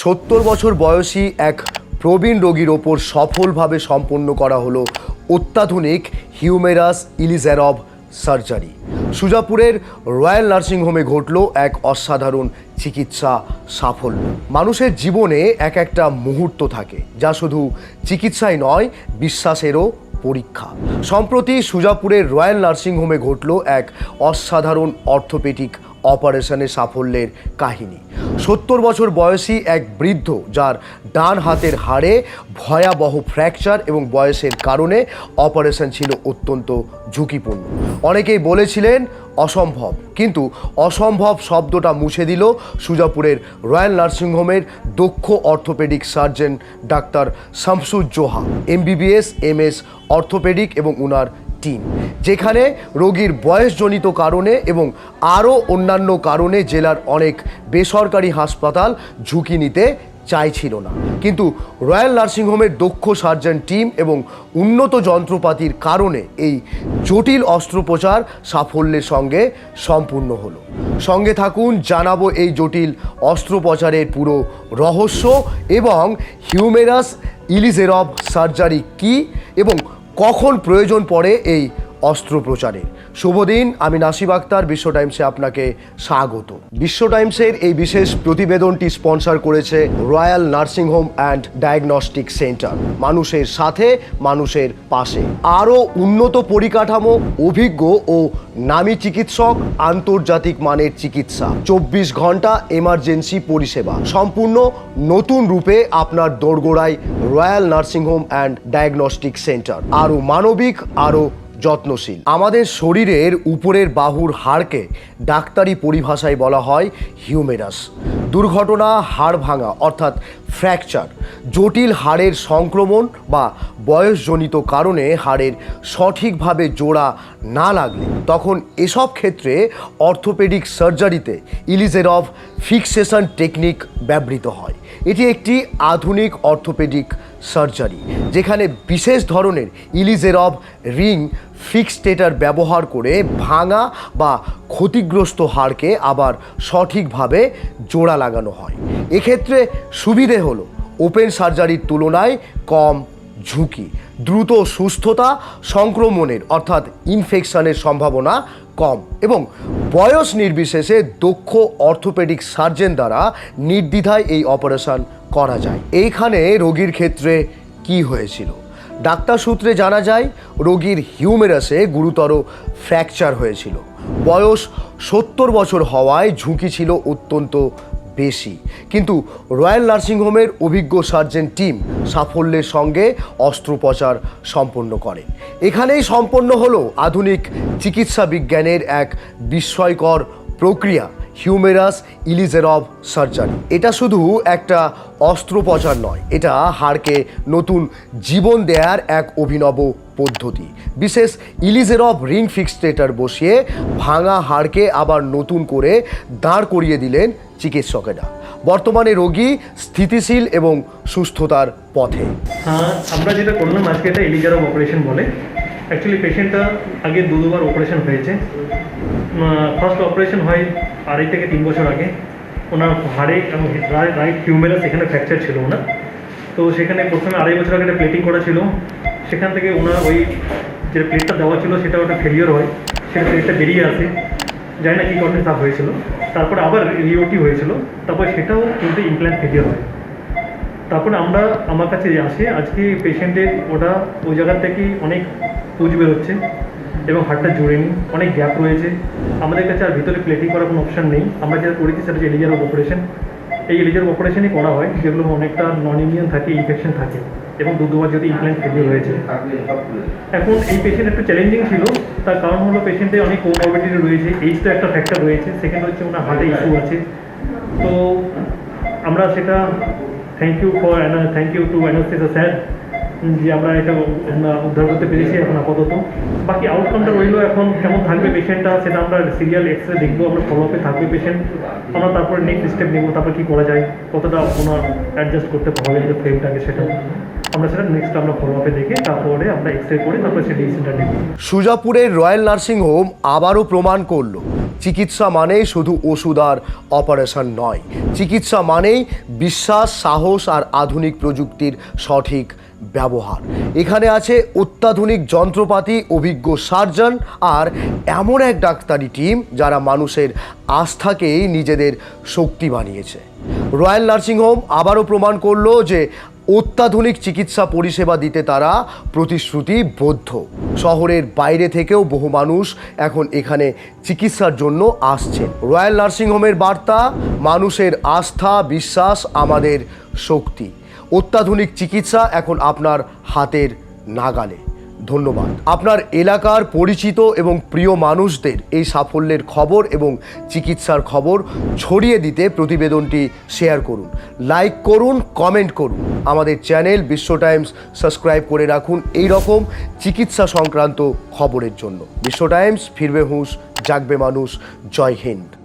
সত্তর বছর বয়সী এক প্রবীণ রোগীর ওপর সফলভাবে সম্পন্ন করা হলো অত্যাধুনিক হিউমেরাস ইলিজেরব সার্জারি। সুজাপুরের রয়্যাল নার্সিংহোমে ঘটল এক অসাধারণ চিকিৎসা সাফল্য। মানুষের জীবনে এক একটা মুহূর্ত থাকে, যা শুধু চিকিৎসাই নয়, বিশ্বাসেরও পরীক্ষা। সম্প্রতি সুজাপুরের রয়্যাল নার্সিংহোমে ঘটল এক অসাধারণ অর্থোপেডিক অপারেশনের সাফল্যের কাহিনী। সত্তর বছর বয়সী এক বৃদ্ধ যার ডান হাতের হাড়ে ভয়াবহ ফ্র্যাকচার এবং বয়সের কারণে অপারেশন ছিল অত্যন্ত ঝুঁকিপূর্ণ। অনেকেই বলেছিলেন, অসম্ভব। কিন্তু অসম্ভব শব্দটা মুছে দিল সুজাপুরের রয়্যাল নার্সিংহোমের দক্ষ অর্থোপেডিক সার্জন ডাক্তার শামসুজ্জোহা। এমবিবিএস, এমএস, অর্থোপেডিক এবং উনার টিম, যেখানে রোগীর বয়সজনিত কারণে এবং আরও অন্যান্য কারণে জেলার অনেক বেসরকারি হাসপাতাল ঝুঁকি নিতে চাইছিল না। কিন্তু রয়্যাল নার্সিংহোমের দক্ষ সার্জন টিম এবং উন্নত যন্ত্রপাতির কারণে এই জটিল অস্ত্রোপচার সাফল্যের সঙ্গে সম্পূর্ণ হলো। সঙ্গে থাকুন, জানাব এই জটিল অস্ত্রোপচারের পুরো রহস্য এবং হিউমেরাস ইলিজেরব সার্জারি কি এবং কখন প্রয়োজন পড়ে এই অস্ত্রোপচারের শুভ দিন, আমি নাসিব আক্তার, বিশ্ব টাইমসে আপনাকে স্বাগত। বিশ্ব টাইমসের এই বিশেষ প্রতিবেদনটি স্পন্সর করেছে royal nursing home and diagnostic centre, মানুষের সাথে, মানুষের পাশে। আরও উন্নত পরিকাঠামো, অভিজ্ঞ ও নামী চিকিৎসক, আন্তর্জাতিক মানের চিকিৎসা, চব্বিশ ঘণ্টা এমার্জেন্সি পরিষেবা, সম্পূর্ণ নতুন রূপে আপনার দোরগোড়ায় royal nursing home and diagnostic centre. আরও মানবিক, আরও যত্নশীল। আমাদের শরীরের উপরের বাহুর হাড়কে ডাক্তারি পরিভাষায় বলা হয় হিউমেরাস। দুর্ঘটনা, হাড় ভাঙা, অর্থাৎ ফ্র্যাকচার, জটিল হাড়ের সংক্রমণ বা বয়সজনিত কারণে হাড়ের সঠিকভাবে জোড়া না লাগলে, তখন এসব ক্ষেত্রে অর্থোপেডিক সার্জারিতে ইলিজের অফ ফিক্সেশন টেকনিক ব্যবহৃত হয়। এটি একটি আধুনিক অর্থোপেডিক সার্জারি, যেখানে বিশেষ ধরনের ইলিজেরব রিং ফিক্সটেটার ব্যবহার করে ভাঙা বা ক্ষতিগ্রস্ত হাড়কে আবার সঠিকভাবে জোড়া লাগানো হয়। এক্ষেত্রে সুবিধে হলো, ওপেন সার্জারির তুলনায় কম ঝুঁকি। দ্রুত সুস্থতা সংক্রমণের, অর্থাৎ ইনফেকশনের সম্ভাবনা কম এবং বয়স নির্বিশেষে দক্ষ অর্থোপেডিক সার্জন দ্বারা নির্দ্বিধায় এই অপারেশন করা যায়। এইখানে রোগীর ক্ষেত্রে কি হয়েছিল? ডাক্তার সূত্রে জানা যায়, রোগীর হিউমেরাসে গুরুতর ফ্র্যাকচার হয়েছিল। বয়স সত্তর বছর হওয়ায় ঝুঁকি ছিল অত্যন্ত বেশি। কিন্তু রয়্যাল নার্সিংহোমের অভিজ্ঞ সার্জন টিম সাফল্যের সঙ্গে অস্ত্রোপচার সম্পন্ন করে এখানেই সম্পন্ন হলো আধুনিক চিকিৎসা বিজ্ঞানের এক বিস্ময়কর প্রক্রিয়া, হিউমেরাস ইলিজেরভ সার্জারি। এটা শুধু একটা অস্ত্রোপচার নয়, এটা হাড়কে নতুন জীবন দেয়ার এক অভিনব পদ্ধতি। বিশেষ ইলিজেরভ রিং ফিক্সটেটার বসিয়ে ভাঙা হাড়কে আবার নতুন করে দাঁড় করিয়ে দিলেন চিকিৎসকেরা। বর্তমানে রোগী স্থিতিশীল এবং সুস্থতার পথে। আমরা যেটা করলাম, আজকে এটা এলিজারভ অপারেশন বলে। অ্যাকচুয়ালি পেশেন্টটা আগে দু দুবার অপারেশন হয়েছে ফার্স্ট অপারেশন হয় আড়াই থেকে তিন বছর আগে। ওনার হাড়ে এবং রাইট হিউমেরাস এখানে ফ্র্যাকচার ছিল ওনার। তো সেখানে প্রথমে আড়াই বছর আগে একটা প্লেটিং করা ছিল। সেখান থেকে ওনার ওই যে প্লেটটা দেওয়া ছিল, সেটা ওটা ফেলিওর হয়। সেটা প্লেটটা বেরিয়ে আসে। জানি না কী কারণে তা হয়েছিল। তারপরে আবার রিওটি হয়েছিল। তারপর সেটাও কিন্তু ইমপ্ল্যান্ট ফেলিওর হয়। তারপরে আমরা, আমার কাছে আসে, আজকে পেশেন্টের ওটা, ওই জায়গা থেকে অনেক পুজ বেরোচ্ছে এবং হাড়টা জোড়েনি, অনেক গ্যাপ রয়েছে। আমাদের কাছে আর ভিতরে প্লেটিং করার কোনো অপশান নেই। আমরা যেটা করেছি সেটা হচ্ছে এলিজার অপারেশন এই এলিজার অপারেশনই করা হয়, যেগুলো অনেকটা নন ইমিউন থাকে ইনফেকশন থাকে। এবং দু যদি ইমপ্ল্যান্ট ফেলিওর হয়েছে। এখন এই পেশেন্ট একটু চ্যালেঞ্জিং ছিল। তার কারণ হলো পেশেন্টে অনেক কোমরবিডিটি রয়েছে এইজ তো একটা ফ্যাক্টর রয়েছে। সেকেন্ড হচ্ছে ওনার হার্টে ইস্যু আছে। তো আমরা সেটা thank you for thank you to অ্যানোস্টেসা sir যে আমরা এটা উদ্ধার করতে পেরেছি এখন আপাতত। বাকি আউটকামটা রইল এখন কেমন থাকবে পেশেন্টটা সেটা আমরা সিরিয়াল এক্স রে দেখব, আমরা ফলো আপে থাকবে পেশেন্ট আমরা তারপরে নেক্সট স্টেপ নেব তারপর কী করা যায়, কতটা ওনার অ্যাডজাস্ট করতে হবে যে ফ্রেমটাকে সেটা। আমরা সেটা আমরা তারপরে আমরা এক্স রে সুজাপুরের রয়্যাল নার্সিংহোম আবারও প্রমাণ করল, চিকিৎসা মানেই শুধু ওষুধ আর অপারেশন নয়, চিকিৎসা মানেই বিশ্বাস, সাহস আর আধুনিক প্রযুক্তির সঠিক ব্যবহার। এখানে আছে অত্যাধুনিক যন্ত্রপাতি, অভিজ্ঞ সার্জন আর এমন এক ডাক্তারি টিম যারা মানুষের আস্থাকেই নিজেদের শক্তি বানিয়েছে। রয়্যাল নার্সিংহোম আবারও প্রমাণ করল যে অত্যাধুনিক চিকিৎসা পরিষেবা দিতে তারা প্রতিশ্রুতিবদ্ধ। শহরের বাইরে থেকেও বহু মানুষ এখন এখানে চিকিৎসার জন্য আসছে রয়্যাল নার্সিংহোমের বার্তা, মানুষের আস্থা, বিশ্বাস আমাদের শক্তি। অত্যাধুনিক চিকিৎসা এখন আপনার হাতের নাগালে। ধন্যবাদ। আপনার এলাকার পরিচিত এবং প্রিয় মানুষদের এই সাফল্যের খবর এবং চিকিৎসার খবর ছড়িয়ে দিতে প্রতিবেদনটি শেয়ার করুন। লাইক করুন, কমেন্ট করুন। আমাদের চ্যানেল বিশ্ব টাইমস সাবস্ক্রাইব করে রাখুন এই রকম চিকিৎসা সংক্রান্ত খবরের জন্য। বিশ্ব টাইমস, ফিরবে হুঁশ, জাগবে মানুষ। জয় হিন্দ।